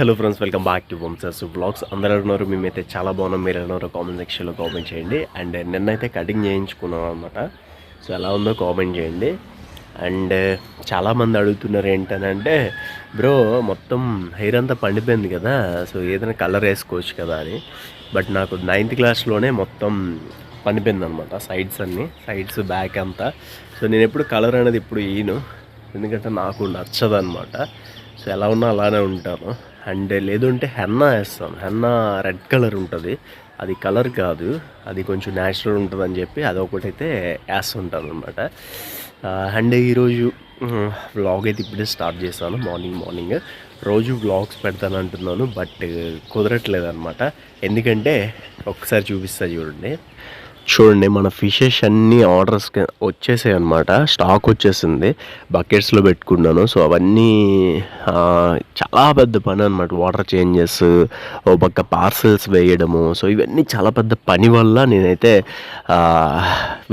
Hello friends welcome back to Vamsi's vlogs అందరూ ఉన్నారు మేమైతే చాలా బాగున్నాం. మీరు ఉన్నారు కామెంట్ సెక్షన్లో కామెంట్ చేయండి. అండ్ నిన్నైతే కటింగ్ చేయించుకున్నాం అనమాట సో ఎలా ఉందో కామెంట్ చేయండి. అండ్ చాలామంది అడుగుతున్నారు ఏంటనంటే బ్రో మొత్తం హెయిర్ అంతా పండిపోయింది కదా సో ఏదైనా కలర్ వేసుకోవచ్చు కదా అని. బట్ నాకు నైన్త్ క్లాస్లోనే మొత్తం పండిపోయింది అనమాట సైడ్స్ అన్నీ సైడ్స్ బ్యాక్ అంతా. సో నేను ఎప్పుడు కలర్ అనేది ఇప్పుడు ఈను ఎందుకంటే నాకు నచ్చదనమాట సో ఎలా ఉన్నా అలానే ఉంటాను. అండ్ లేదంటే హెన్నా వేస్తాను. హెన్నా రెడ్ కలర్ ఉంటుంది. అది కలర్ కాదు. అది కొంచెం న్యాచురల్ ఉంటుంది అని చెప్పి అదొకటైతే వేస్తుంటాను అనమాట అండ్ ఈరోజు వ్లాగ్ అయితే ఇప్పుడే స్టార్ట్ చేశాను. Morning morning. రోజు వ్లాగ్స్ పెడతాను అంటున్నాను బట్ కుదరట్లేదు అనమాట ఎందుకంటే ఒకసారి చూపిస్తా చూడండి. చూడండి మన ఫిషెస్ అన్నీ ఆర్డర్స్ వచ్చేసాయి అనమాట స్టాక్ వచ్చేసింది. బకెట్స్లో పెట్టుకున్నాను. సో అవన్నీ చాలా పెద్ద పని అనమాట వాటర్ చేంజెస్ ఓ పక్క పార్సల్స్ వేయడము. సో ఇవన్నీ చాలా పెద్ద పని వల్ల నేనైతే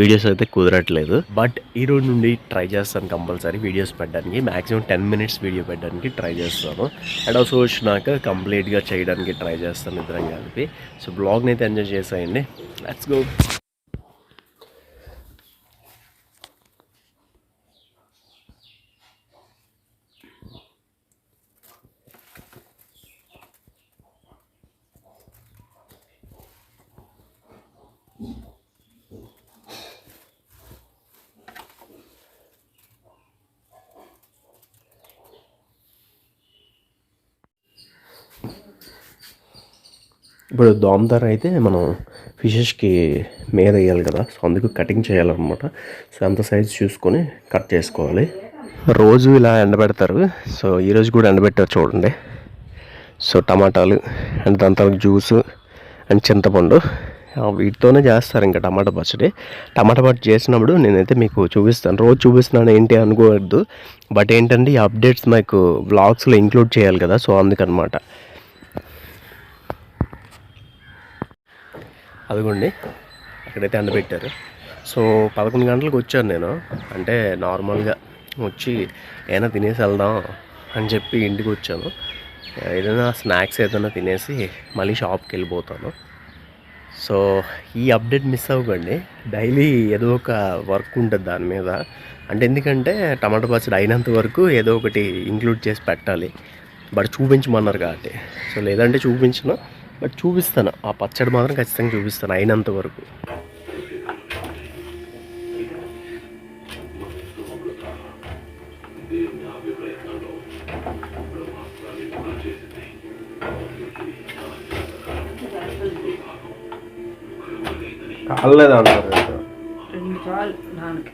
వీడియోస్ అయితే కుదరట్లేదు. బట్ ఈరోజు నుండి ట్రై చేస్తాను కంపల్సరీ వీడియోస్ పెట్టడానికి. మ్యాక్సిమం టెన్ మినిట్స్ వీడియో పెట్టడానికి ట్రై చేస్తాను. అండ్ ఆల్సో వచ్చినాక కంప్లీట్గా చేయడానికి ట్రై చేస్తాను ఇద్దరం కలిపి. సో బ్లాగ్ని అయితే ఎంజాయ్ చేసేయండి. Let's go. ఇప్పుడు దోమదార అయితే మనం ఫిషెస్కి మీద వేయాలి కదా. సో అందుకు కటింగ్ చేయాలన్నమాట. సో అంత సైజ్ చూసుకొని కట్ చేసుకోవాలి. రోజు ఇలా ఎండబెడతారు. సో ఈరోజు కూడా ఎండబెట్టారు చూడండి. సో టమాటాలు అండ్ దాని తర్వాత జ్యూస్ అండ్ చింతపండు. వీటితోనే చేస్తారు ఇంకా టమాటా పచ్చడి. టమాటా పచ్చడి చేసినప్పుడు నేనైతే మీకు చూపిస్తాను. రోజు చూపిస్తున్నాను ఏంటి అనుకోవద్దు. బట్ ఏంటంటే ఈ అప్డేట్స్ మాకు బ్లాగ్స్లో ఇంక్లూడ్ చేయాలి కదా. సో అందుకనమాట. అదిగోండి. అక్కడైతే ఎండబెట్టారు సో పదకొండు గంటలకు వచ్చాను నేను. అంటే నార్మల్గా వచ్చి ఏమైనా తినేసి వెళ్దాం అని చెప్పి ఇంటికి వచ్చాను. ఏదైనా స్నాక్స్ ఏదైనా తినేసి మళ్ళీ షాప్కి వెళ్ళిపోతాను. సో ఈ అప్డేట్ మిస్ అవ్వకండి. డైలీ ఏదో ఒక వర్క్ ఉంటుంది దాని మీద. అంటే ఎందుకంటే టమాటో పచ్చడి అయినంత వరకు ఏదో ఒకటి ఇంక్లూడ్ చేసి పెట్టాలి. బట్ చూపించమన్నారు కాబట్టి. సో లేదంటే చూపించను. బట్ చూపిస్తాను. ఆ పచ్చడి మాత్రం ఖచ్చితంగా చూపిస్తాను అయినంత వరకు. కాలేదా అంటారు రెండు చాలు నాన్నకి.